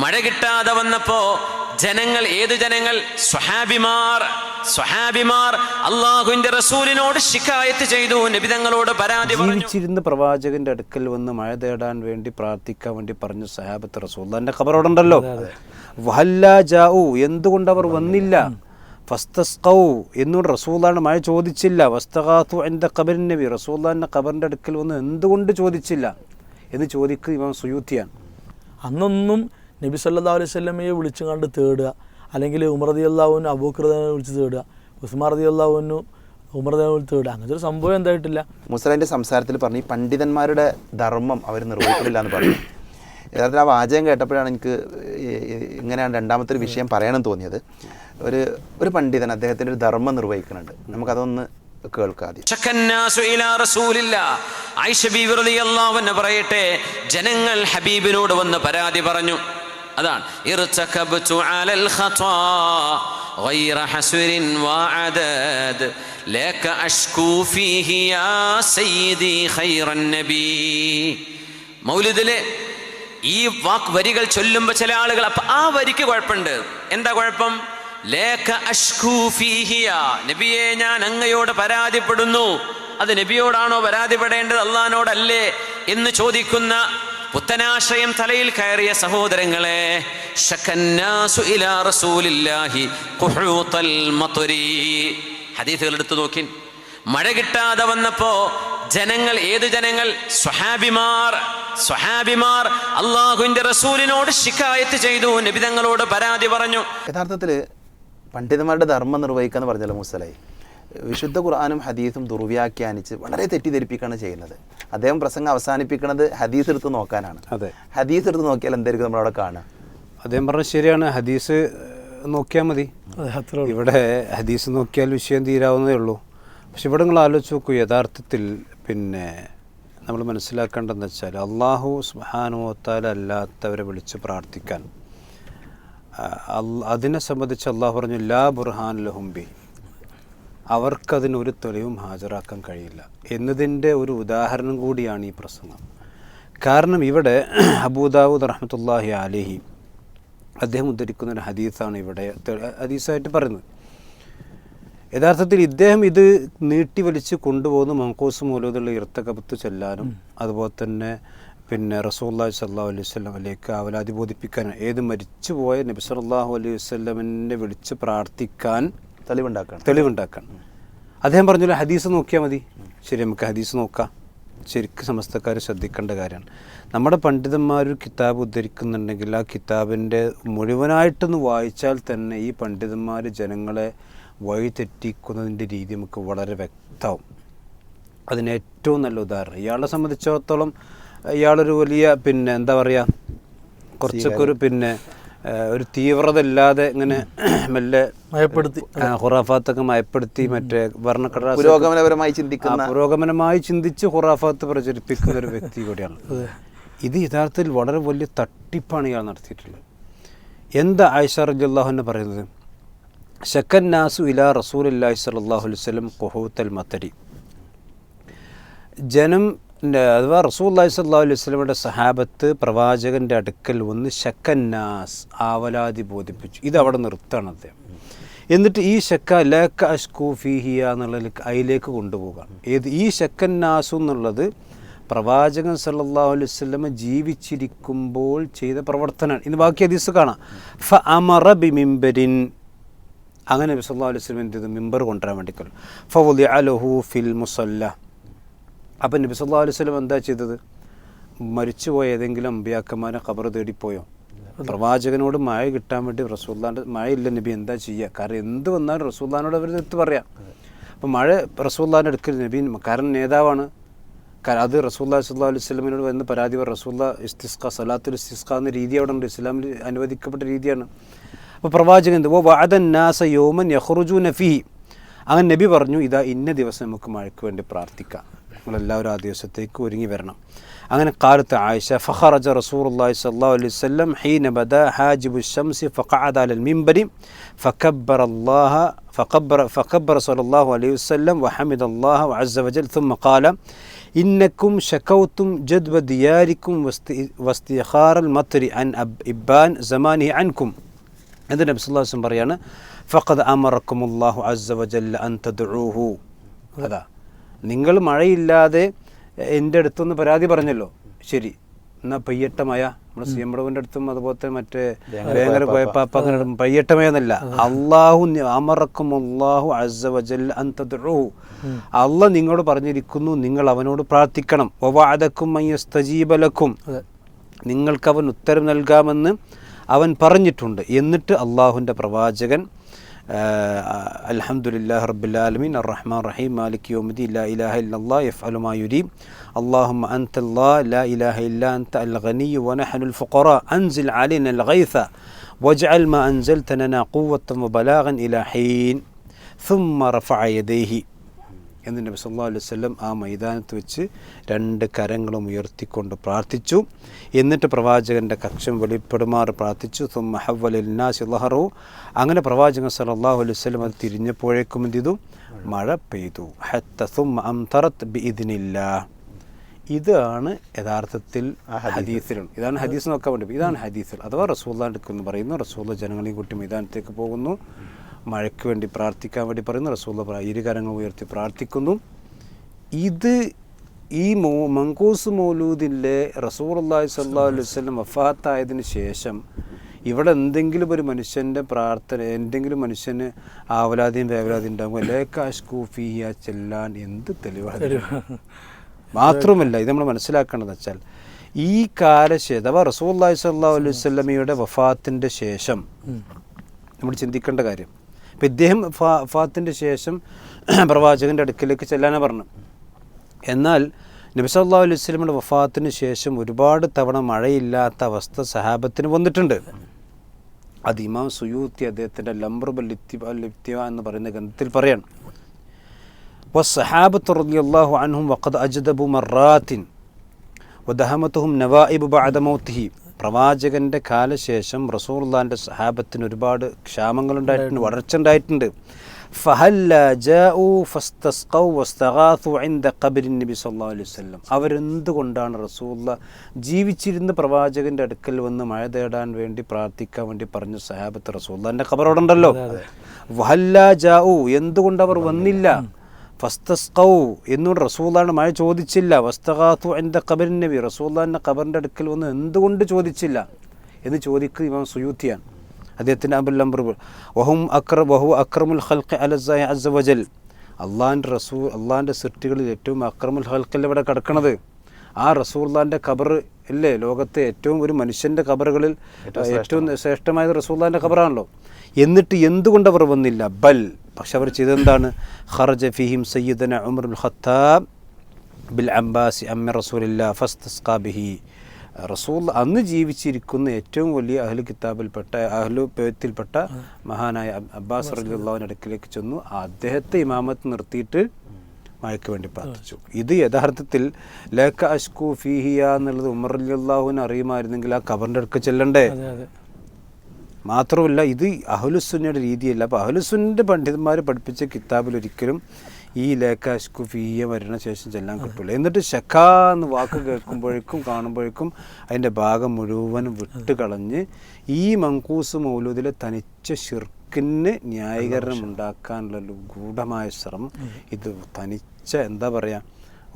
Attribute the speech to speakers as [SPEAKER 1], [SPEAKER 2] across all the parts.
[SPEAKER 1] മഴ കിട്ടാതെ വന്നപ്പോ ജനങ്ങൾ ഏത് ജനങ്ങൾ? സ്വഹാബിമാർ. സ്വഹാബിമാർ അള്ളാഹുവിന്റെ റസൂലിനോട് ശിക്കായത്ത് ചെയ്തു. നബിതങ്ങളോട് പരാതി പറഞ്ഞിരുന്ന
[SPEAKER 2] ജീവിച്ചിരുന്ന പ്രവാചകന്റെ അടുക്കൽ വന്ന് മഴ തേടാൻ വേണ്ടി പ്രാർത്ഥിക്കാൻ വേണ്ടി പറഞ്ഞു സഹാബത്ത് റസൂല്ലാന്റെ ഖബറോടുണ്ടല്ലോ വഹല്ലാ ജാഊ എന്തുകൊണ്ട് അവർ വന്നില്ല? ഫസ്തസ്കൗ എന്നോട് റസൂലാണ് മഴ ചോദിച്ചില്ല. വസ്തഖാത്തു എന്റെ ഖബറിൻ നബി. റസൂല്ലാന്റെ ഖബറിന്റെ അടുക്കൽ വന്ന് എന്തുകൊണ്ട് ചോദിച്ചില്ല? എന്ന് ചോദിക്കുക ഇമാം സുയൂത്തിയാണ്.
[SPEAKER 3] അന്നൊന്നും നബി സല്ലാ അലൈഹി സ്വല്ലമയെ വിളിച്ചു കണ്ട് തേടുക. അല്ലെങ്കിൽ ഉമർ റതി അള്ളാഹുവിന് അബൂഖ്രദാനെ വിളിച്ച് തേടുക. ഉസ്മാൻ റതി അള്ളാഹുവിന് ഉമർ വിളിച്ച് തേടുക. അങ്ങനത്തെ ഒരു സംഭവം എന്തായിട്ടില്ല.
[SPEAKER 4] മുസ്ലാന്റെ സംസാരത്തിൽ പറഞ്ഞു ഈ പണ്ഡിതന്മാരുടെ ധർമ്മം അവർ നിർവഹിക്കുന്നില്ല എന്ന് പറഞ്ഞു. യഥാർത്ഥത്തിൽ ആ വാചകം കേട്ടപ്പോഴാണ് എനിക്ക് ഇങ്ങനെയാണ് രണ്ടാമത്തെ ഒരു വിഷയം പറയണം തോന്നിയത്. ഒരു ഒരു പണ്ഡിതൻ അദ്ദേഹത്തിന്റെ ഒരു ധർമ്മം നിർവഹിക്കുന്നുണ്ട്. നമുക്കതൊന്ന് കേൾക്കാം ആദ്യം
[SPEAKER 1] ശക്കന്നാസു റസൂലില്ല. ആയിഷ ബീവി റളിയല്ലാഹു അൻഹ പറയട്ടെ ജനങ്ങൾ ഹബീബിനോട് വന്ന് പരാതി പറഞ്ഞു. അതാണ്. മൗലിദിലെ ഈ വാക്ക് വരികൾ ചൊല്ലുമ്പോൾ ചില ആളുകൾ അപ്പൊ ആ വരിക്ക് കുഴപ്പമുണ്ട്. എന്താ കുഴപ്പം? ലേഖ അഷ്കൂഫിഹിയ നബിയെ ഞാൻ അങ്ങയോട് പരാതിപ്പെടുന്നു. അത് നബിയോടാണോ പരാതിപ്പെടേണ്ടത്? അള്ളഹാനോടല്ലേ? എന്ന് ചോദിക്കുന്ന പുത്തനാശയം തലയിൽ കയറിയ സഹോദരങ്ങളെ ഹദീസുകൾ എടുത്തു നോക്കി. മഴ കിട്ടാതെ വന്നപ്പോ ജനങ്ങൾ ഏത് ജനങ്ങൾ? സ്വഹാബിമാർ. സ്വഹാബിമാർ അള്ളാഹുവിന്റെ റസൂലിനോട് ശിക്കായത്ത് ചെയ്തു. നബിതങ്ങളോട് പരാതി പറഞ്ഞു.
[SPEAKER 4] യഥാർത്ഥത്തിൽ പണ്ഡിതന്മാരുടെ ധർമ്മം നിർവഹിക്കുക എന്ന് പറഞ്ഞല്ലോ മുസലായി വിശുദ്ധ ഖുർആാനും ഹദീസും ദുർവ്യാഖ്യാനിച്ച് വളരെ തെറ്റിദ്ധരിപ്പിക്കുകയാണ് ചെയ്യുന്നത്. അദ്ദേഹം പ്രസംഗം അവസാനിപ്പിക്കുന്നത് ഹദീസ് എടുത്ത് നോക്കാനാണ്.
[SPEAKER 2] അതെ.
[SPEAKER 4] ഹദീസ് എടുത്ത് നോക്കിയാൽ എന്തായിരിക്കും നമ്മളവിടെ കാണുക?
[SPEAKER 2] അദ്ദേഹം പറഞ്ഞത് ശരിയാണ്. ഹദീസ് നോക്കിയാൽ മതി. ഇവിടെ ഹദീസ് നോക്കിയാൽ വിഷയം തീരാവുന്നതേ ഉള്ളൂ. പക്ഷെ ഇവിടെ നിങ്ങൾ ആലോചിച്ച് നോക്കൂ യഥാർത്ഥത്തിൽ പിന്നെ നമ്മൾ മനസ്സിലാക്കേണ്ടതെന്ന് വെച്ചാൽ അള്ളാഹു സുഹാനുവത്താൽ അല്ലാത്തവരെ വിളിച്ച് പ്രാർത്ഥിക്കാൻ. അതിനെ സംബന്ധിച്ച് അള്ളാഹു പറഞ്ഞു ലാ ബുർഹാൻ ലഹുംബി അവർക്കതിനൊരു തെളിവും ഹാജരാക്കാൻ കഴിയില്ല. എന്നതിന്റെ ഒരു ഉദാഹരണം കൂടിയാണ് ഈ പ്രസംഗം. കാരണം ഇവിടെ അബൂദാവൂദ് റഹ്മത്തുല്ലാഹി അലിഹി അദ്ദേഹം ഉദ്ധരിക്കുന്ന ഒരു ഹദീസാണ് ഇവിടെ ഹദീസായിട്ട് പറയുന്നത്. യഥാർത്ഥത്തിൽ ഇദ്ദേഹം ഇത് നീട്ടി വലിച്ച് കൊണ്ടുപോകുന്ന മങ്കോസ് മൂലമുള്ള ഇർത്തകപത്ത് ചെല്ലാനും അതുപോലെ തന്നെ പിന്നെ റസൂല്ലാ സല്ലാ അലൈഹി അല്ലേക്ക് അവലാതി ബോധിപ്പിക്കാനും ഏത് മരിച്ചുപോയ നബി അലൈഹി വല്ലമിനെ വിളിച്ച് പ്രാർത്ഥിക്കാൻ
[SPEAKER 4] തെളിവുണ്ടാക്കണം.
[SPEAKER 2] തെളിവുണ്ടാക്കണം. അദ്ദേഹം പറഞ്ഞല്ലോ ഹദീസ് നോക്കിയാൽ മതി. ശരി നമുക്ക് ഹദീസ് നോക്കാം. ശരിക്കും സമസ്തക്കാർ ശ്രദ്ധിക്കേണ്ട കാര്യമാണ്. നമ്മുടെ പണ്ഡിതന്മാർ ഒരു കിതാബ് ഉദ്ധരിക്കുന്നുണ്ടെങ്കിൽ ആ കിതാബിന്റെ മുഴുവനായിട്ടൊന്ന് വായിച്ചാൽ തന്നെ ഈ പണ്ഡിതന്മാർ ജനങ്ങളെ വഴിതെറ്റിക്കുന്നതിന്റെ രീതി നമുക്ക് വളരെ വ്യക്തമാവും. അതിന് ഏറ്റവും നല്ല ഉദാഹരണം ഇയാളെ സംബന്ധിച്ചിടത്തോളം ഇയാളൊരു വലിയ പിന്നെ എന്താ പറയുക കുറച്ചൊക്കെ ഒരു പിന്നെ ഒരു തീവ്രത ഇല്ലാതെ ഇങ്ങനെ മെല്ലെ
[SPEAKER 3] മയപ്പെടുത്തി.
[SPEAKER 2] ഹുറാഫാത്തൊക്കെ ഖുറാഫാത്തൊക്കെ മയപ്പെടുത്തി മറ്റേ വർണക്കടലാസ്
[SPEAKER 4] പുരോഗമനപരമായി ചിന്തിക്കുന്ന
[SPEAKER 2] പുരോഗമനമായി ചിന്തിച്ച് ഖുറാഫാത്ത് പ്രചരിപ്പിക്കുന്ന ഒരു വ്യക്തി കൂടിയാണ്. ഇത് യഥാർത്ഥത്തിൽ വളരെ വലിയ തട്ടിപ്പാണ് ഇയാൾ നടത്തിയിട്ടുള്ളത്. എന്താ ആയിഷ റജുല്ലാഹുന്ന് പറയുന്നത്? ഷക്കൻ നാസു ഇലാ റസൂൽ അല്ലാഹി സലാഹു അലൈഹി വസല്ലം ഖുഹൂത്തൽ മത്തരി. ജനം അഥവാ റസൂൽ അല്ലാഹി സ്വല്ലാ അലൈഹി വസല്ലമയുടെ സഹാബത്ത് പ്രവാചകന്റെ അടുക്കൽ വന്ന് ശക്കന്നാസ് ആവലാതി ബോധിപ്പിച്ചു. ഇത് അവിടെ നിർത്താണ് അദ്ദേഹം. എന്നിട്ട് ഈ ശക്ക ലേക്ക അഷ്കു ഫിഹിയ എന്നുള്ള അതിലേക്ക് കൊണ്ടുപോകാം. ഏത് ഈ ശക്കന്നാസു എന്നുള്ളത് പ്രവാചകൻ സല്ലാ അലൈഹി വസല്ലമ ജീവിച്ചിരിക്കുമ്പോൾ ചെയ്ത പ്രവർത്തനമാണ്. ഇന്ന് ബാക്കി ഹദീസ് കാണാം. ഫ അമറ ബി മിംബരിൻ. അങ്ങനെ സല്ലല്ലാഹു അലൈഹി വസല്ലം എന്ത് ചെയ്തു? മിമ്പർ കൊണ്ടുവരാൻ വേണ്ടി കൊല്ലം ഫവുലി അലഹു ഫിൽ മുസല്ല. അപ്പം നബി സല്ലല്ലാഹു അലൈഹി സ്വലം എന്താ ചെയ്തത്? മരിച്ചുപോയ ഏതെങ്കിലും അമ്പിയാക്കന്മാരെ ഖബർ തേടിപ്പോയോ? പ്രവാചകനോട് മഴ കിട്ടാൻ വേണ്ടി റസൂല്ലാന്റെ മഴയില്ല നബി എന്താ ചെയ്യുക കാരണം എന്ത് വന്നാലും റസൂല്ലാനോട് അവർ എടുത്ത് പറയാം. അപ്പം മഴ റസൂല്ലാന്റെ അടുക്കൽ നബി കാരണം നേതാവാണ്. അത് റസൂല്ലാ സല്ലാ അലൈഹി സ്വലമിനോട് വന്ന് പരാതി റസൂല്ല ഇസ്തിസ്ക സലാത്തുൽ ഇസ്തിസ്ക എന്ന രീതി അവിടെ ഉണ്ട്. ഇസ്ലാമിൽ അനുവദിക്കപ്പെട്ട രീതിയാണ്. അപ്പോൾ പ്രവാചകൻ എന്ത്? ഓ വാദൻ നാസ യോമൻ യഹ്റുജു അങ്ങനെ നബി പറഞ്ഞു ഇതാ ഇന്ന ദിവസം നമുക്ക് മഴയ്ക്ക് വേണ്ടി പ്രാർത്ഥിക്കാം. നമ്മളെല്ലാവരും ആ ദിവസത്തേക്ക് ഒരുങ്ങി വരണം അങ്ങനെ കാലത്ത് ആയിഷ ഫഖറജ റസൂലുള്ളാഹി സ്വല്ലല്ലാഹു അലൈഹി വസല്ലം ഹീന ബദ ഹാജിബു الشمس فقعد على المنبر فكبر الله فكبر فكبر صلى الله عليه وسلم وحمد الله عز وجل ثم قال ഇന്നക്കും ഷക്കൗത്തും ജദ്വ ദിയാരിക്കും വസ്തിഹാറൽ മത്തരി അൻ അബ് ഇബ്ബാൻ സമാനി അൻകും എന്ന് നബി സല്ലല്ലാഹു അലൈഹി വസല്ലം പറയാണ് ഫഖദ് അമറക്കുമുല്ലാഹു അസ്സ വജല്ല അൻ തദ്ഉഹു അതാ നിങ്ങൾ മഴയില്ലാതെ എന്റെ അടുത്തൊന്ന് പരാതി പറഞ്ഞല്ലോ. ശരി. എന്നാ പയ്യട്ടമയ നമ്മുടെ സി എം റോവിന്റെ അടുത്തും അതുപോലത്തെ മറ്റേ വേങ്ങര പോയപ്പാപ്പ. പെയ്യട്ട മഴ എന്നല്ല അള്ളാഹു അമറക്കും അള്ളാഹു അസവജൽ അല്ല നിങ്ങളോട് പറഞ്ഞിരിക്കുന്നു നിങ്ങൾ അവനോട് പ്രാർത്ഥിക്കണം. ഒവാദക്കും മയ്യസ്തജീബലക്കും നിങ്ങൾക്ക് അവൻ ഉത്തരം നൽകാമെന്ന് അവൻ പറഞ്ഞിട്ടുണ്ട്. എന്നിട്ട് അള്ളാഹുവിന്റെ പ്രവാചകൻ آه الحمد لله رب العالمين الرحمن الرحيم مالك يوم الدين لا إله إلا الله يفعل ما يريد. اللهم أنت الله لا إله إلا أنت الغني ونحن الفقراء. أنزل علينا الغيث واجعل ما أنزلت لنا قوة وبلاغا إلى حين. ثم رفع يديه. എന്ന് നബി സല്ലാ അലൈഹി വസല്ലം ആ മൈതാനത്ത് വെച്ച് രണ്ട് കരങ്ങളും ഉയർത്തിക്കൊണ്ട് പ്രാർത്ഥിച്ചു. എന്നിട്ട് പ്രവാചകന്റെ കക്ഷം വെളിപ്പെടുമാറ് പ്രാർത്ഥിച്ചു. ലഹറു. അങ്ങനെ പ്രവാചകൻ സല്ലല്ലാഹു അലൈഹി വസല്ലം അത് തിരിഞ്ഞപ്പോഴേക്കും എന്ത് ചെയ്തു? മഴ പെയ്തു. ഹത്ത തുമ്മ അംതറത്ത് ബിഇദ്നില്ലാ ഇതാണ് യഥാർത്ഥത്തിൽ ഹദീസിലുണ്ട് ഇതാണ് ഹദീസ് നോക്കാൻ വേണ്ടി. ഇതാണ് ഹദീസിൽ അഥവാ റസൂല്ലാന്റെ എന്ന് പറയുന്നു റസൂല്ല ജനങ്ങളെയും കുട്ടി മൈതാനത്തേക്ക് പോകുന്നു. മഴയ്ക്ക് വേണ്ടി പ്രാർത്ഥിക്കാൻ വേണ്ടി പറയുന്നു റസൂല ഇരുകരങ്ങൾ ഉയർത്തി പ്രാർത്ഥിക്കുന്നു. ഇത് ഈ മോ മങ്കൂസ് മൗലൂദിലെ റസൂർ അള്ളാഹി സല്ലാ അലൈഹി വല്ലം വഫാത്തായതിനു ശേഷം ഇവിടെ എന്തെങ്കിലും ഒരു മനുഷ്യന്റെ പ്രാർത്ഥന എന്തെങ്കിലും മനുഷ്യന് ആവലാതിയും വേവലാതിയും ഉണ്ടാകുമ്പോൾ കാഷ്കൂഫിയ ചെല്ലാൻ എന്ത് തെളിവാണ്? മാത്രമല്ല ഇത് നമ്മൾ മനസ്സിലാക്കേണ്ടത് വെച്ചാൽ ഈ കാലശേഷം അഥവാ റസൂല്ലാഹി സല്ലാ അലൈഹി സ്വല്ലമയുടെ വഫാത്തിന്റെ ശേഷം നമ്മൾ ചിന്തിക്കേണ്ട കാര്യം ഇപ്പം ഇദ്ദേഹം ഫാ- വഫാത്തിൻ്റെ ശേഷം പ്രവാചകൻ്റെ അടുക്കിലേക്ക് ചെല്ലാനാണ് പറഞ്ഞു എന്നാൽ നബി സല്ലല്ലാഹു അലൈഹി വസല്ലമയുടെ വഫാത്തിന് ശേഷം ഒരുപാട് തവണ മഴയില്ലാത്ത അവസ്ഥ സഹാബത്തിന് വന്നിട്ടുണ്ട് അത് ഇമാം സുയൂത്തി അദ്ദേഹത്തിൻ്റെ ലംബർബൽ ലിത്തിബ ലിപ്തിവ എന്ന് പറയുന്ന ഗ്രന്ഥത്തിൽ പറയാണ് والصحابة رضي الله عنهم وقد أجدبوا مرات ودهمتهم نوائب بعد موته പ്രവാചകന്റെ കാലശേഷം റസൂർലാന്റെ സഹാബത്തിന് ഒരുപാട് ക്ഷാമങ്ങളുണ്ടായിട്ടുണ്ട് വളർച്ച ഉണ്ടായിട്ടുണ്ട് അവരെന്തുകൊണ്ടാണ് റസൂല്ല ജീവിച്ചിരുന്ന പ്രവാചകന്റെ അടുക്കൽ വന്ന് മഴ തേടാൻ വേണ്ടി പ്രാർത്ഥിക്കാൻ വേണ്ടി പറഞ്ഞ സഹാബത്ത് റസൂല്ലാന്റെ ഖബറോടുണ്ടല്ലോ? വഹല്ല ജാഊ എന്തുകൊണ്ട് അവർ വന്നില്ല? ഫസ്തസ്കൗ എന്നോട് റസൂള്ളാണ് മഴ ചോദിച്ചില്ല. വസ്തഖാത്തു എന്റെ കബരൻ നബി. റസൂള്ളാന്റെ കബറിന്റെ അടുക്കൽ വന്ന് എന്തുകൊണ്ട് ചോദിച്ചില്ല? എന്ന് ചോദിക്കുക ഇമാം സുയൂത്തിയാണ്. അദ്ദേഹത്തിന്റെ അബുൽ അംബർ വഹും അക്ര വഹു അക്രമുൽ ഹൽഖ് അലസായ അസവജൽ അള്ളാന്റെ റസൂ അള്ളാന്റെ സൃഷ്ടികളിൽ ഏറ്റവും അക്രമുൽ ഹൽക്കല്ല ഇവിടെ കിടക്കണത്. ആ റസൂള്ളാന്റെ കബർ അല്ലേ? ലോകത്തെ ഏറ്റവും ഒരു മനുഷ്യന്റെ കബറുകളിൽ ഏറ്റവും ശ്രേഷ്ഠമായത് റസൂള്ളാന്റെ കബറാണല്ലോ എന്നിട്ട് എന്തുകൊണ്ട് അവർ വന്നില്ല? ബൽ. പക്ഷെ അവർ ചെയ്തെന്താണ് ഖർജ ഫിഹിം സയ്യിദന ഉമർ ഖത്താബ് ബിൽ അംബാസി അമ്മ റസൂലില്ല ഫസ്തസ്കാബിഹി റസൂൽ അന്ന് ജീവിച്ചിരിക്കുന്ന ഏറ്റവും വലിയ അഹ്ലു കിതാബിൽപ്പെട്ട അഹ്ലു പേത്തിൽപ്പെട്ട മഹാനായ അബ്ബാസ് റലിയുള്ളവന്റെ അടുക്കിലേക്ക് ചെന്നു. അദ്ദേഹത്തെ ഇമാമത്ത് നിർത്തിയിട്ട് മഴയ്ക്ക് വേണ്ടി പ്രാർത്ഥിച്ചു. ഇത് യഥാർത്ഥത്തിൽ ലേഖ അഷ്കു ഫീഹിയ എന്നുള്ളത് ഉമർ അലിയുള്ളാഹുവിന് അറിയുമായിരുന്നെങ്കിൽ ആ കബറിന്റെ അടുക്ക് ചെല്ലണ്ടേ? മാത്രമല്ല ഇത് അഹുലുസുന്നയുടെ രീതിയല്ല. അപ്പോൾ അഹുലുസുന്നിന്റെ പണ്ഡിതന്മാർ പഠിപ്പിച്ച കിതാബിൽ ഒരിക്കലും ഈ ലേക്കാശ്കു ഫീയ മരണ ശേഷം ചെല്ലാൻ കിട്ടില്ല എന്നിട്ട് ഷക്ക എന്ന് വാക്ക് കേൾക്കുമ്പോഴേക്കും കാണുമ്പോഴേക്കും അതിന്റെ ഭാഗം മുഴുവനും വിട്ടുകളഞ്ഞ് ഈ മങ്കൂസ് മൗലൂദിലെ തനിച്ച ഷിർക്കിന് ന്യായീകരണം ഉണ്ടാക്കാനുള്ള ഗൂഢമായ ശ്രമം ഇത് തനിച്ച എന്താ പറയുക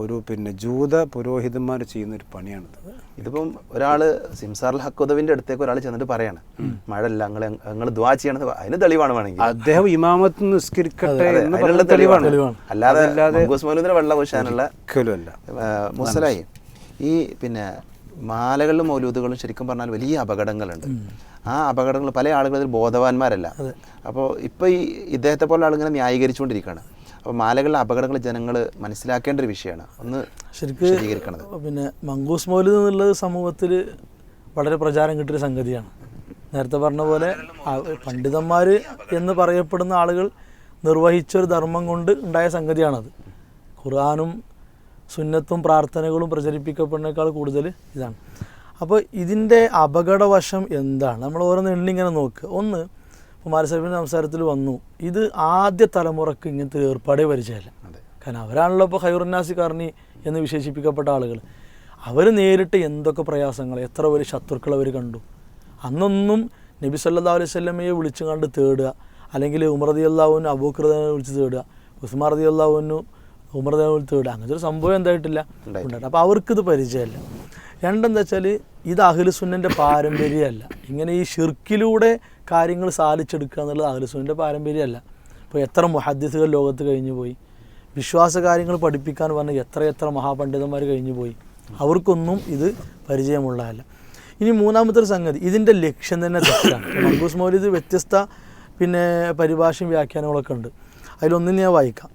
[SPEAKER 2] ഒരു പിന്നെ ജൂത പുരോഹിതന്മാർ ചെയ്യുന്ന ഒരു പണിയാണിത്.
[SPEAKER 4] ഇതിപ്പം ഒരാൾ സിംസാർ ഹക്കുദവിന്റെ അടുത്തേക്ക് ഒരാൾ ചെന്നിട്ട് പറയാണ് മഴല്ല നിങ്ങൾ നിങ്ങൾ ദ്വാ ചെയ്യണത് അതിന് തെളിവാണ് വേണമെങ്കിൽ.
[SPEAKER 2] അദ്ദേഹം ഇമാമത്ത് നിസ്കരിക്കട്ടെ
[SPEAKER 4] തെളിവാണ്. അല്ലാതെ അല്ലാതെ വെള്ളം പൂശാനുള്ള മുസലായി ഈ പിന്നെ മാലകളിലും മൗലൂദുകളും ശരിക്കും പറഞ്ഞാൽ വലിയ അപകടങ്ങളുണ്ട്. ആ അപകടങ്ങൾ പല ആളുകളും ബോധവാന്മാരല്ല. അപ്പോൾ ഇപ്പോൾ ഈ ഇദ്ദേഹത്തെ പോലെ ആളിങ്ങനെ ന്യായീകരിച്ചുകൊണ്ടിരിക്കുകയാണ് അപ്പോൾ മാലകളിലെ അപകടങ്ങൾ ജനങ്ങൾ മനസ്സിലാക്കേണ്ട ഒരു വിഷയമാണ്. ഒന്ന്
[SPEAKER 3] ശരിക്കും പിന്നെ മങ്കൂസ് മൗലിദ് എന്നുള്ളത് സമൂഹത്തിൽ വളരെ പ്രചാരം കിട്ടിയൊരു സംഗതിയാണ്. നേരത്തെ പറഞ്ഞ പോലെ പണ്ഡിതന്മാർ എന്ന് പറയപ്പെടുന്ന ആളുകൾ നിർവഹിച്ച ഒരു ധർമ്മം കൊണ്ട് ഉണ്ടായ സംഗതിയാണത്. ഖുർആാനും സുന്നത്തും പ്രാർത്ഥനകളും പ്രചരിപ്പിക്കപ്പെടുന്നേക്കാൾ കൂടുതൽ ഇതാണ്. അപ്പോൾ ഇതിന്റെ അപകടവശം എന്താണ്? നമ്മൾ ഓരോന്ന് എണ്ണിങ്ങനെ നോക്കുക ഒന്ന് ഇപ്പോൾ മാലസേബിന്റെ സംസാരത്തിൽ വന്നു. ഇത് ആദ്യ തലമുറയ്ക്ക് ഇങ്ങനത്തെ ഒരു ഏർപ്പാടേ പരിചയമല്ല കാരണം അവരാണല്ലോ ഇപ്പോൾ ഹൈറുന്നാസി കാരണി എന്ന് വിശേഷിപ്പിക്കപ്പെട്ട ആളുകൾ. അവർ നേരിട്ട് എന്തൊക്കെ പ്രയാസങ്ങൾ എത്ര വലിയ ശത്രുക്കൾ അവർ കണ്ടു. അന്നൊന്നും നബി സല്ലാ അലൈഹി സ്വല്ലമയെ വിളിച്ചു കണ്ട് തേടുക അല്ലെങ്കിൽ ഉമർ റതി അള്ളാഹുവിന് അബൂഖ്രദാനെ വിളിച്ച് തേടുക ഉസ്മാർ റതി അള്ളാഹുവിന് ഉമർ റതി വിളിച്ച് തേടുക. അങ്ങനത്തെ ഒരു സംഭവം എന്തായിട്ടില്ല. ഉണ്ടായിട്ട് അപ്പോൾ അവർക്കിത് പരിചയമല്ല രണ്ടെന്താ വെച്ചാൽ ഇത് അഖിലുസുന്നന്റെ പാരമ്പര്യമല്ല. ഇങ്ങനെ ഈ ഷിർക്കിലൂടെ കാര്യങ്ങൾ സാധിച്ചെടുക്കുക എന്നുള്ളത് അഖിലുസുന്നന്റെ പാരമ്പര്യമല്ല. ഇപ്പോൾ എത്ര മുഹദ്ദിസുകൾ ലോകത്ത് കഴിഞ്ഞു പോയി. വിശ്വാസ കാര്യങ്ങൾ പഠിപ്പിക്കാൻ പറഞ്ഞ എത്രയെത്ര എത്ര മഹാപണ്ഡിതന്മാർ കഴിഞ്ഞു പോയി. അവർക്കൊന്നും ഇത് പരിചയമുള്ളതല്ല. ഇനി മൂന്നാമത്തെ സംഗതി ഇതിന്റെ ലക്ഷ്യം തന്നെ തെറ്റാണ്. മർഗൂസ് മൗലിദ് വ്യത്യസ്ത പിന്നെ പരിഭാഷയും വ്യാഖ്യാനങ്ങളൊക്കെ ഉണ്ട്. അതിലൊന്നിന് ഞാൻ വായിക്കാം.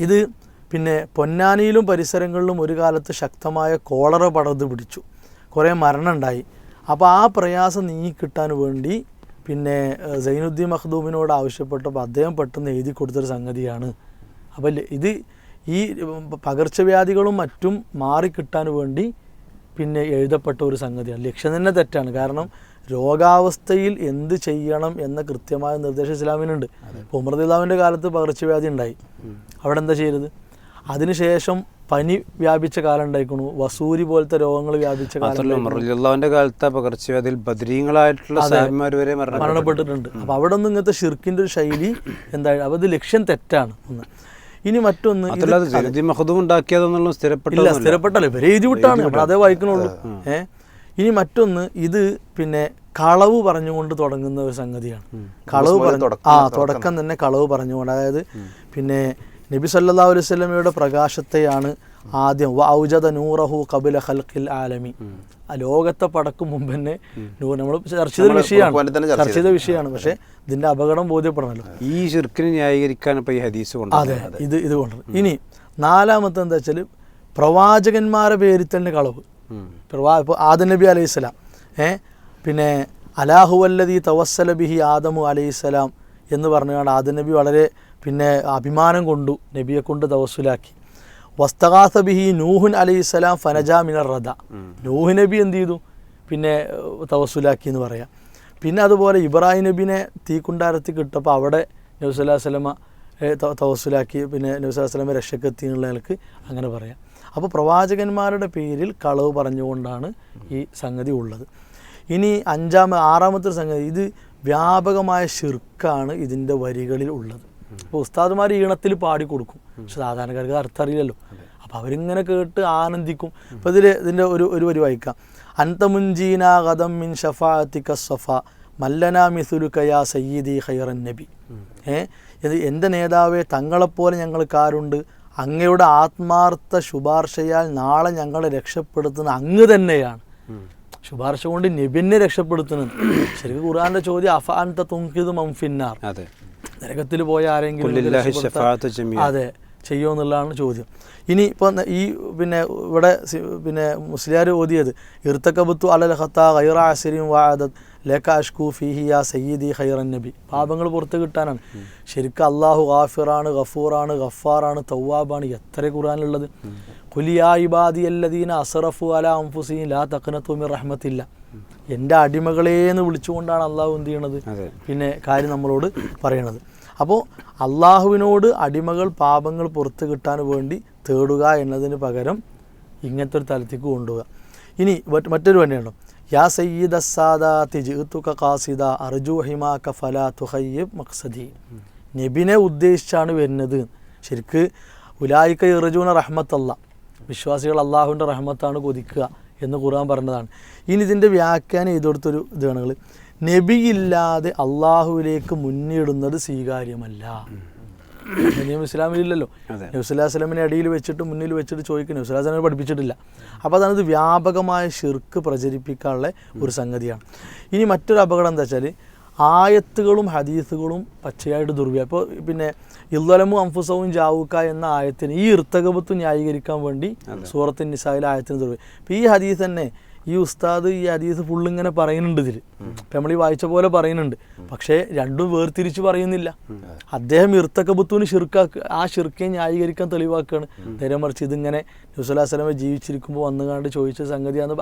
[SPEAKER 3] ഇത് പിന്നെ പൊന്നാനിയിലും പരിസരങ്ങളിലും ഒരു കാലത്ത് ശക്തമായ കോളറ പടർന്നു പിടിച്ചു. കുറേ മരണം ഉണ്ടായി. അപ്പോൾ ആ പ്രയാസം നീങ്ങിക്കിട്ടാൻ വേണ്ടി പിന്നെ സൈനുദ്ദീൻ മഖ്ദൂമിനോട് ആവശ്യപ്പെട്ടപ്പോൾ അദ്ദേഹം പെട്ടെന്ന് എഴുതി കൊടുത്തൊരു സംഗതിയാണ്. അപ്പം ഇത് ഈ പകർച്ചവ്യാധികളും മറ്റും മാറിക്കിട്ടാൻ വേണ്ടി പിന്നെ എഴുതപ്പെട്ട ഒരു സംഗതിയാണ്. ലക്ഷ്യം തന്നെ തെറ്റാണ്. കാരണം രോഗാവസ്ഥയിൽ എന്ത് ചെയ്യണം എന്ന കൃത്യമായ നിർദ്ദേശം ഇസ്ലാമിനുണ്ട്. ഉമർ ഇസ്ലാമിന്റെ കാലത്ത് പകർച്ചവ്യാധി ഉണ്ടായി. അവിടെ എന്താ ചെയ്തത് അതിനുശേഷം പനി വ്യാപിച്ച കാലം ഉണ്ടായിക്കണു. വസൂരി പോലത്തെ രോഗങ്ങൾ വ്യാപിച്ച കാലം
[SPEAKER 2] കാലത്തെ പകർച്ചവ്യാധിയിൽ ബദരീങ്ങളായിട്ടുള്ള വരെ മരണം
[SPEAKER 3] മരണപ്പെട്ടിട്ടുണ്ട്. അപ്പോൾ അവിടെ ഒന്നും ഇങ്ങനത്തെ ഷിർക്കിന്റെ ഒരു ശൈലി എന്താ അപ്പോൾ അത് ലക്ഷ്യം തെറ്റാണ് ഒന്ന്. ഇനി മറ്റൊന്ന് ഇല്ല
[SPEAKER 2] സ്ഥിരപ്പെട്ട
[SPEAKER 3] സ്ഥിരപ്പെട്ടല്ലോ ഇവരെ എഴുതി വിട്ടാണ്. നമ്മൾ അതേ വായിക്കണുള്ളൂ. ഏ? ഇനി മറ്റൊന്ന് ഇത് പിന്നെ കളവ് പറഞ്ഞുകൊണ്ട് തുടങ്ങുന്ന ഒരു സംഗതിയാണ്. കളവ് പറഞ്ഞു ആ തുടക്കം തന്നെ കളവ് പറഞ്ഞുകൊണ്ട്. അതായത് പിന്നെ നബി സല്ലാ അലൈഹി വസല്ലമയുടെ പ്രകാശത്തെയാണ് ആദ്യം വ ഔജദ നൂറഹു കബില ഹൽഖിൽ ആലമി. ആ ലോകത്തെ പടക്കും മുമ്പ് തന്നെ നമ്മൾ ചർച്ച ചെയ്ത വിഷയമാണ്.
[SPEAKER 4] ചർച്ച
[SPEAKER 3] ചെയ്ത വിഷയമാണ്. പക്ഷേ ഇതിന്റെ അപകടം ബോധ്യപ്പെടണല്ലോ
[SPEAKER 2] ഈ ശിർക്കിനെ ന്യായീകരിക്കാൻ ഇപ്പൊ ഈ ഹദീസ് കൊണ്ട്
[SPEAKER 3] അതെ ഇത് ഇത് കൊണ്ടുവരും ഇനി നാലാമത്തെ എന്താ വെച്ചാൽ പ്രവാചകന്മാരെ പേരിൽ തന്നെ കളവ് പ്രവാ ഇപ്പോൾ ആദം നബി അലൈഹി സ്വലാം. ഏ പിന്നെ അലാഹുവല്ലതി തവസ്സല ബിഹി ആദമു അലൈഹി സ്വലാം എന്ന് പറഞ്ഞുകൊണ്ട് ആദം നബി വളരെ പിന്നെ അഭിമാനം കൊണ്ടു നബിയെ കൊണ്ട് തവസുലാക്കി വസ്തകാത്ത ബിഹി നൂഹുൻ അലൈഹി സ്വലാം ഫനജാ മിനർ റദ. നൂഹ് നബി എന്ത് ചെയ്തു? പിന്നെ തവസുലാക്കി എന്ന് പറയാം. പിന്നെ അതുപോലെ ഇബ്രാഹിം നബിനെ തീക്കുണ്ടാരത്തിൽ കിട്ടപ്പോൾ അവിടെ നബ്സുല്ലാ സ്വലമ തവസ്സുലാക്കി. പിന്നെ നബ്സുല്ലാ സ്വലമ രക്ഷക്കെത്തി എന്നുള്ള നിലയ്ക്ക് അങ്ങനെ പറയാം. അപ്പോൾ പ്രവാചകന്മാരുടെ പേരിൽ കളവ് പറഞ്ഞുകൊണ്ടാണ് ഈ സംഗതി ഉള്ളത്. ഇനി അഞ്ചാമ ആറാമത്തെ സംഗതി ഇത് വ്യാപകമായ ഷിർക്കാണ് ഇതിന്റെ വരികളിൽ ഉള്ളത്. അപ്പോൾ ഉസ്താദുമാർ ഈണത്തിൽ പാടിക്കൊടുക്കും പക്ഷെ സാധാരണക്കാർക്ക് അർത്ഥം അറിയില്ലല്ലോ. അപ്പോൾ അവരിങ്ങനെ കേട്ട് ആനന്ദിക്കും. അപ്പോൾ ഇതിൽ ഇതിന്റെ ഒരു ഒരു വരി വായിക്കാം അന്തമുൻജീന ഗദം മിൻ ഷഫാത്തിക സഫ മല്ലന മിസുലുക്കയാ സയ്യിദി ഖൈറൻ നബി. ഏ? ഇത് എന്റെ നേതാവെ തങ്ങളെപ്പോലെ ഞങ്ങൾക്കാരുണ്ട് അങ്ങയുടെ ആത്മാർത്ഥ ശുപാർശയാൽ നാളെ ഞങ്ങളെ രക്ഷപ്പെടുത്തുന്ന അങ്ങ് തന്നെയാണ്. ശുപാർശ കൊണ്ട് നബിനെ രക്ഷപ്പെടുത്തുന്നത്. ശരിക്കും ഖുർആാന്റെ ചോദ്യം അഫാൻ തുങ്കിത് മംഫിന്നാർ നരകത്തിൽ പോയ ആരെങ്കിലും. അതെ ചെയ്യുമോ എന്നുള്ളതാണ് ചോദ്യം. ഇനി ഇപ്പോൾ ഈ പിന്നെ ഇവിടെ പിന്നെ മുസ്ലിയാർ ഓതിയത് ഇർത്തക്കബത്തു അലൽ ഹത്ത ഖൈറ അസരിയും വാദത് ലേഖ അഷ്കു ഫിഹിയ സയ്യിദി ഖൈറൻ നബി. പാപങ്ങൾ പുറത്ത് കിട്ടാനാണ്. ശരിക്കും അള്ളാഹു ഗാഫിറാണ് ഗഫൂറാണ് ഗഫാറാണ് തൗവാബാണ്. എത്ര ഖുറാനുള്ളത് കുലിയാ ഇബാദി അല്ലദീന അസറഫു അല അംഫുസീൻ ലാ തക്കനത്തുമി റഹ്മത്തില്ല. എന്റെ അടിമകളേന്ന് വിളിച്ചുകൊണ്ടാണ് അള്ളാഹു എന്ത് ചെയ്യണത്? പിന്നെ കാര്യം നമ്മളോട് പറയണത്. അപ്പോൾ അള്ളാഹുവിനോട് അടിമകൾ പാപങ്ങൾ പുറത്ത് കിട്ടാൻ വേണ്ടി തേടുക എന്നതിന് പകരം ഇങ്ങനത്തെ ഒരു തലത്തേക്ക് കൊണ്ടുപോവുക. ഇനി മറ്റ് മറ്റൊരു വണ്ടിയുണ്ടോ യാ സയ്യിദ് അസാദാ ജിത്തുക കാസിദ അർജു ഹിമാക ഫല തുഹയ്യബ് മക്സദി. നബിനെ ഉദ്ദേശിച്ചാണ് വരുന്നത്. ശരിക്ക് ഉലായിക്ക ഇറജൂന റഹ്മത്തല്ല. വിശ്വാസികൾ അള്ളാഹുവിന്റെ റഹ്മത്താണ് കൊതിക്കുക എന്ന് ഖുർആൻ പറഞ്ഞതാണ്. ഇനി ഇതിന്റെ വ്യാഖ്യാനം ചെയ്തെടുത്തൊരു ഇതാണെങ്കിൽ നബിയില്ലാതെ അള്ളാഹുവിലേക്ക് മുന്നിടുന്നത് സ്വീകാര്യമല്ല. നിയമം ഇസ്ലാമിലില്ലല്ലോ.
[SPEAKER 2] അതെ.
[SPEAKER 3] നബ്സുല്ലാ സ്വലമിനെ അടിയിൽ വെച്ചിട്ട് മുന്നിൽ വെച്ചിട്ട് ചോദിക്കും നബ്സുല്ലാ സ്വലമിനെ പഠിപ്പിച്ചിട്ടില്ല. അപ്പോൾ അതാണ് ഇത് വ്യാപകമായ ഷിർക്ക് പ്രചരിപ്പിക്കാനുള്ള ഒരു സംഗതിയാണ്. ഇനി മറ്റൊരു അപകടം എന്താ വെച്ചാൽ ആയത്തുകളും ഹദീസുകളും പച്ചയായിട്ട് ദുർവ്യ അപ്പോൾ പിന്നെ ഇല്ലലമു അംഫുസവും ജാവുക്ക എന്ന ആയത്തിന് ഈ ഇർത്തകബത്ത് ന്യായീകരിക്കാൻ വേണ്ടി സൂറത്തിൻ നിസായിലെ ആയത്തിന് ദുർവ്യ അപ്പോൾ ഈ ഹദീസ് തന്നെ ഈ ഉസ്താദ് ഈ ഹദീസ് ഫുള്ള് ഇങ്ങനെ പറയുന്നുണ്ട് ഇതിൽ ഇപ്പം നമ്മൾ ഈ വായിച്ച പോലെ പറയുന്നുണ്ട്. പക്ഷേ രണ്ടും വേർതിരിച്ച് പറയുന്നില്ല. അദ്ദേഹം ഇർത്തക്കബുത്തുവിന് ഷിർക്കാക്ക് ആ ഷിർക്കെ ന്യായീകരിക്കാൻ തെളിവാക്കുകയാണ് നേരെ മറിച്ച് ഇതിങ്ങനെ നബ്സുല്ലാ സ്വലമെ ജീവിച്ചിരിക്കുമ്പോൾ വന്നുകാണ്ട് ചോദിച്ച
[SPEAKER 4] സംഗതിയാണ്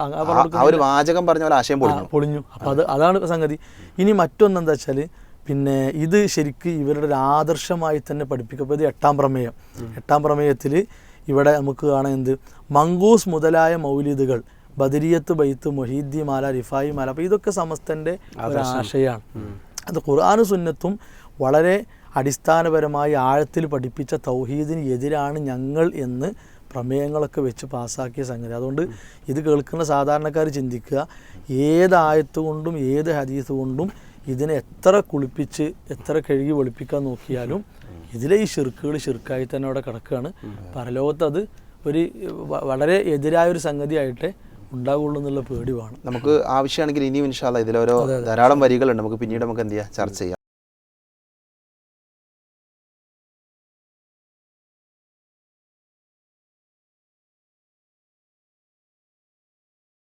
[SPEAKER 4] വാചകം പറഞ്ഞ പോലെ ആശയം പൊളിഞ്ഞു.
[SPEAKER 3] അപ്പം അത് അതാണ് സംഗതി. ഇനി മറ്റൊന്നെന്താ വെച്ചാൽ പിന്നെ ഇത് ശരിക്ക് ഇവരുടെ ഒരു ആദർശമായി തന്നെ പഠിപ്പിക്കപ്പെട്ടത് ഇത് എട്ടാം പ്രമേയം. എട്ടാം പ്രമേയത്തിൽ ഇവിടെ നമുക്ക് കാണാൻ എന്ത് മങ്കൂസ് മുതലായ മൗലിദുകൾ ബദരിയത്ത് ബൈത്ത് മൊഹീദ്ദി മാല റിഫായി മാല. അപ്പോൾ ഇതൊക്കെ സമസ്തന്റെ ഒരു ആശയമാണ്. അത് ഖുർആാനും സുന്നത്തും വളരെ അടിസ്ഥാനപരമായി ആഴത്തിൽ പഠിപ്പിച്ച തൗഹീദിന് എതിരാണ് ഞങ്ങൾ എന്ന് പ്രമേയങ്ങളൊക്കെ വെച്ച് പാസ്സാക്കിയ സംഗതി. അതുകൊണ്ട് ഇത് കേൾക്കുന്ന സാധാരണക്കാർ ചിന്തിക്കുക ഏത് ആയത്ത് കൊണ്ടും ഏത് ഹദീസ് കൊണ്ടും ഇതിനെ എത്ര കുളിപ്പിച്ച് എത്ര കഴുകി വെളുപ്പിക്കാൻ നോക്കിയാലും ഇതിലെ ഈ ഷിർക്കുകൾ ഷിർക്കായി തന്നെ അവിടെ കിടക്കുകയാണ്. പരലോകത്ത് അത് ഒരു വളരെ എതിരായ ഒരു സംഗതിയായിട്ടേ ഉണ്ടാവുള്ളൂ എന്നുള്ള പേടി വേണം.
[SPEAKER 4] നമുക്ക് ആവശ്യമാണെങ്കിൽ ഇനിയും ഇൻഷാല്ല ഇതിലോരോ ധാരാളം വരികളുണ്ട്. നമുക്ക് പിന്നീട് നമുക്ക് എന്ത് ചെയ്യാം? ചർച്ച ചെയ്യാം.